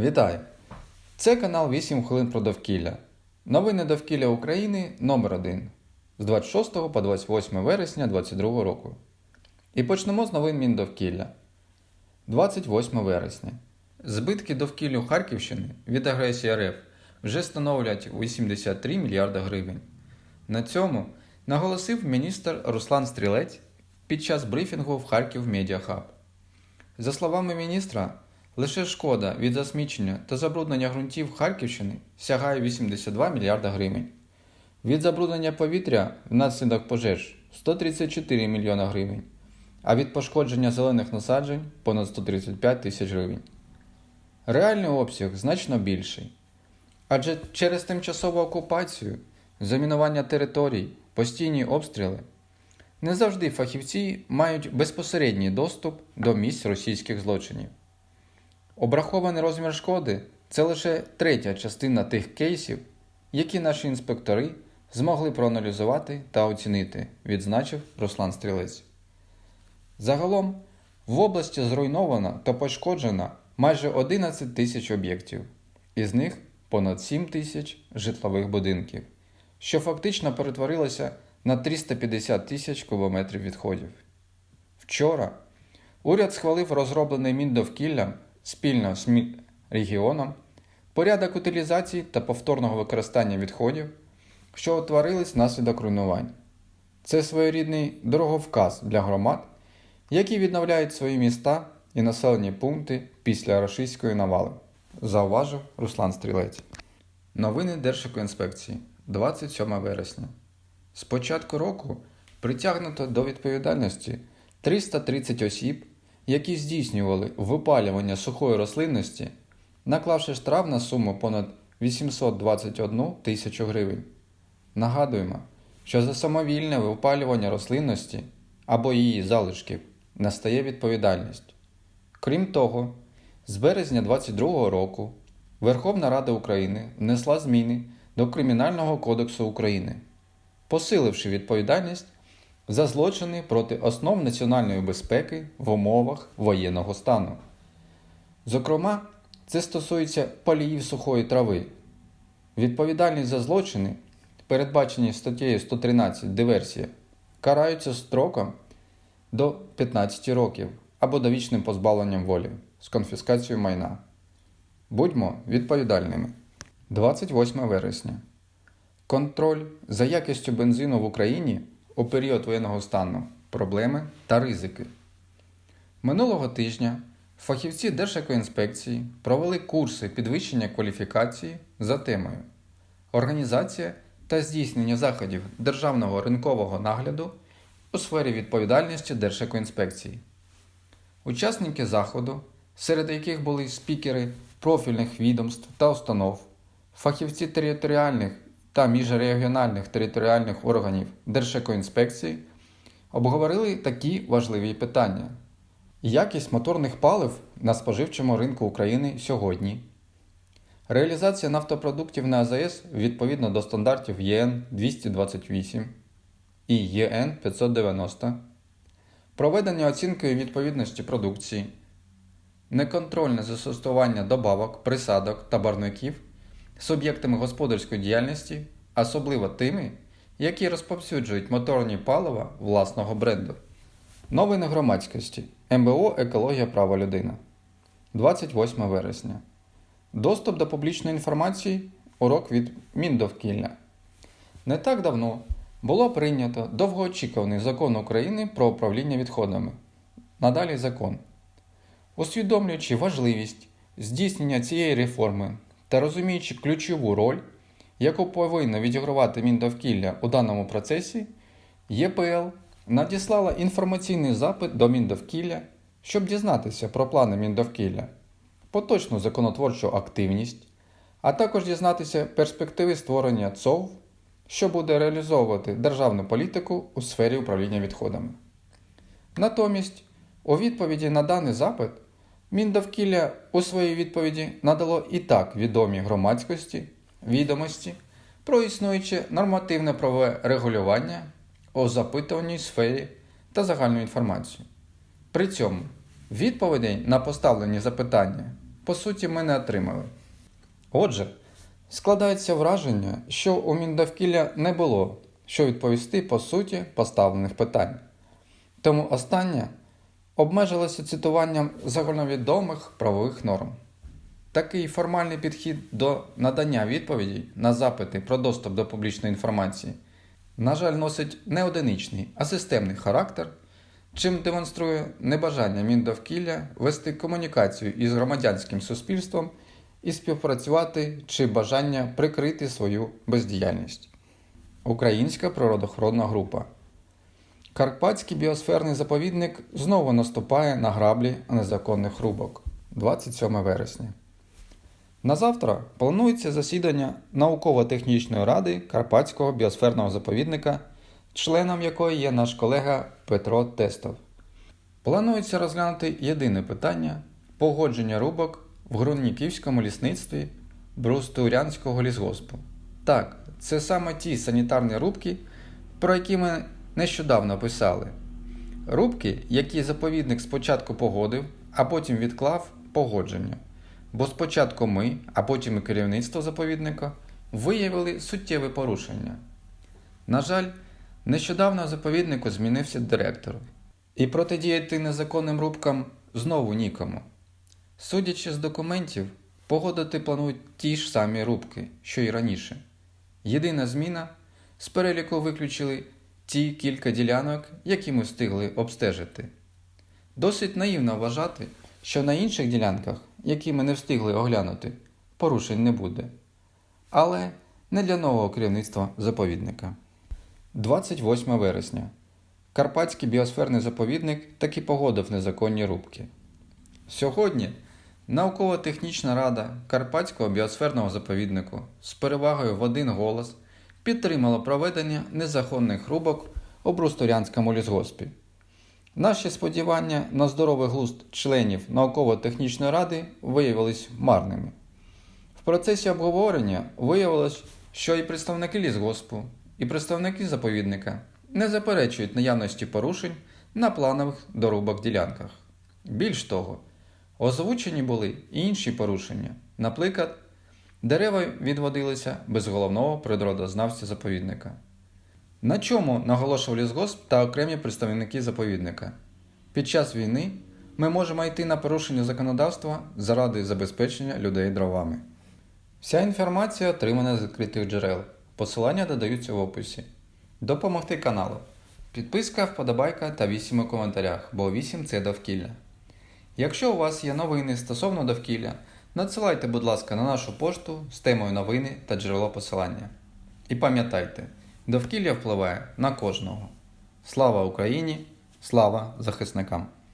Вітаю! Це канал 8 хвилин про довкілля. Новини довкілля України номер 1 з 26 по 28 вересня 2022 року. І почнемо з новин Міндовкілля. 28 вересня. Збитки довкіллю Харківщини від агресії РФ вже становлять 83 мільярда гривень. На цьому наголосив міністр Руслан Стрілець під час брифінгу в Харків Медіахаб. За словами міністра, лише шкода від засмічення та забруднення ґрунтів Харківщини сягає 82 мільярда гривень. Від забруднення повітря внаслідок пожеж 134 мільйона гривень, а від пошкодження зелених насаджень понад 135 тисяч гривень. Реальний обсяг значно більший. Адже через тимчасову окупацію, замінування територій, постійні обстріли не завжди фахівці мають безпосередній доступ до місць російських злочинів. Обрахований розмір шкоди це лише третя частина тих кейсів, які наші інспектори змогли проаналізувати та оцінити, відзначив Руслан Стрілець. Загалом в області зруйновано та пошкоджено майже 11 тисяч об'єктів, із них понад 7 тисяч житлових будинків, що фактично перетворилося на 350 тисяч кубометрів відходів. Вчора уряд схвалив розроблений Міндовкіллям спільно з регіоном порядок утилізації та повторного використання відходів, що утворились внаслідок руйнувань. Це своєрідний дороговказ для громад, які відновляють свої міста і населені пункти після рашистської навали, зауважив Руслан Стрілець. Новини Держекоінспекції 27 вересня. З початку року притягнуто до відповідальності 330 осіб, які здійснювали випалювання сухої рослинності, наклавши штраф на суму понад 821 тисячу гривень. Нагадуємо, що за самовільне випалювання рослинності або її залишків настає відповідальність. Крім того, з березня 2022 року Верховна Рада України внесла зміни до Кримінального кодексу України, посиливши відповідальність за злочини проти основ національної безпеки в умовах воєнного стану. Зокрема, це стосується паліїв сухої трави. Відповідальність за злочини, передбачені статтєю 113 диверсія, караються строком до 15 років або довічним позбавленням волі з конфіскацією майна. Будьмо відповідальними. 28 вересня. Контроль за якістю бензину в Україні у період воєнного стану, проблеми та ризики. Минулого тижня фахівці Держекоінспекції провели курси підвищення кваліфікації за темою Організація та здійснення заходів державного ринкового нагляду у сфері відповідальності Держекоінспекції. Учасники заходу, серед яких були спікери профільних відомств та установ, фахівці територіальних та міжрегіональних територіальних органів Держекоінспекції, обговорили такі важливі питання: якість моторних палив на споживчому ринку України сьогодні, реалізація нафтопродуктів на АЗС відповідно до стандартів ЄН 228 і ЄН 590, проведення оцінки відповідності продукції, неконтрольне застосування добавок, присадок та барвників суб'єктами господарської діяльності, особливо тими, які розповсюджують моторні палива власного бренду. Новини громадськості МБО Екологія права людина 28 вересня. Доступ до публічної інформації урок від Міндовкілля. Не так давно було прийнято довгоочікуваний закон України про управління відходами. Надалі закон. Усвідомлюючи важливість здійснення цієї реформи та розуміючи ключову роль, яку повинно відігравати Міндовкілля у даному процесі, ЄПЛ надіслала інформаційний запит до Міндовкілля, щоб дізнатися про плани Міндовкілля, поточну законотворчу активність, а також дізнатися перспективи створення ЦОВ, що буде реалізовувати державну політику у сфері управління відходами. Натомість, у відповіді на даний запит, Міндовкілля у своїй відповіді надало і так відомі громадськості відомості про існуюче нормативне правове регулювання у запитуваній сфері та загальну інформацію. При цьому відповідей на поставлені запитання по суті, ми не отримали. Отже, складається враження, що у Міндовкілля не було, що відповісти по суті поставлених питань. Тому останнє обмежилося цитуванням загальновідомих правових норм. Такий формальний підхід до надання відповідей на запити про доступ до публічної інформації, на жаль, носить не одиничний, а системний характер, чим демонструє небажання Міндовкілля вести комунікацію із громадянським суспільством і співпрацювати чи бажання прикрити свою бездіяльність. Українська природоохоронна група. Карпатський біосферний заповідник знову наступає на граблі незаконних рубок 27 вересня. На завтра планується засідання науково-технічної ради Карпатського біосферного заповідника, членом якої є наш колега Петро Тестов. Планується розглянути єдине питання погодження рубок в Грунніківському лісництві Брустурянського лісгоспу. Так, це саме ті санітарні рубки, про які ми нещодавно писали. Рубки, які заповідник спочатку погодив, а потім відклав погодження. Бо спочатку ми, а потім і керівництво заповідника виявили суттєве порушення. На жаль, нещодавно заповіднику змінився директор, і протидіяти незаконним рубкам знову нікому. Судячи з документів, погодити планують ті ж самі рубки, що й раніше. Єдина зміна з переліку виключили ті кілька ділянок, які ми встигли обстежити. Досить наївно вважати, що на інших ділянках, які ми не встигли оглянути, порушень не буде. Але не для нового керівництва заповідника. 28 вересня. Карпатський біосферний заповідник таки погодив незаконні рубки. Сьогодні Наукова-технічна рада Карпатського біосферного заповіднику з перевагою в один голос підтримала проведення незаконних рубок у Брустурянському лісгоспі. Наші сподівання на здоровий глузд членів науково-технічної ради виявились марними. В процесі обговорення виявилось, що і представники лісгоспу, і представники заповідника не заперечують наявності порушень на планових дорубок ділянках. Більш того, озвучені були і інші порушення. Наприклад, дерева відводилися без головного природознавця заповідника. На чому наголошував лісгосп та окремі представники заповідника? Під час війни ми можемо йти на порушення законодавства заради забезпечення людей дровами. Вся інформація отримана з відкритих джерел. Посилання додаються в описі. Допомогти каналу. Підписка, вподобайка та 8 у коментарях, бо 8 це довкілля. Якщо у вас є новини стосовно довкілля, надсилайте, будь ласка, на нашу пошту з темою новини та джерело посилання. І пам'ятайте, довкілля впливає на кожного. Слава Україні! Слава захисникам!